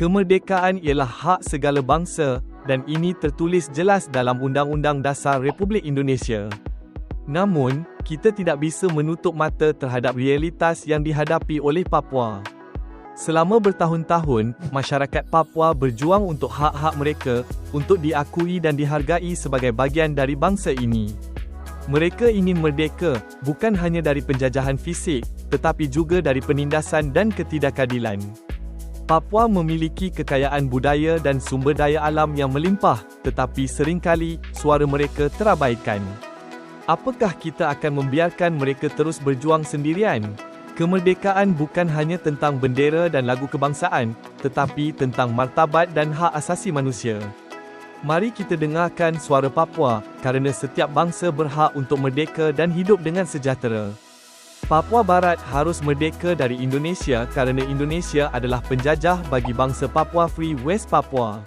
Kemerdekaan ialah hak segala bangsa dan ini tertulis jelas dalam Undang-Undang Dasar Republik Indonesia. Namun, kita tidak bisa menutup mata terhadap realitas yang dihadapi oleh Papua. Selama bertahun-tahun, masyarakat Papua berjuang untuk hak-hak mereka untuk diakui dan dihargai sebagai bagian dari bangsa ini. Mereka ingin merdeka, bukan hanya dari penjajahan fisik, tetapi juga dari penindasan dan ketidakadilan. Papua memiliki kekayaan budaya dan sumber daya alam yang melimpah, tetapi seringkali suara mereka terabaikan. Apakah kita akan membiarkan mereka terus berjuang sendirian? Kemerdekaan bukan hanya tentang bendera dan lagu kebangsaan, tetapi tentang martabat dan hak asasi manusia. Mari kita dengarkan suara Papua, kerana setiap bangsa berhak untuk merdeka dan hidup dengan sejahtera. Papua Barat harus merdeka dari Indonesia kerana Indonesia adalah penjajah bagi bangsa Papua Free West Papua.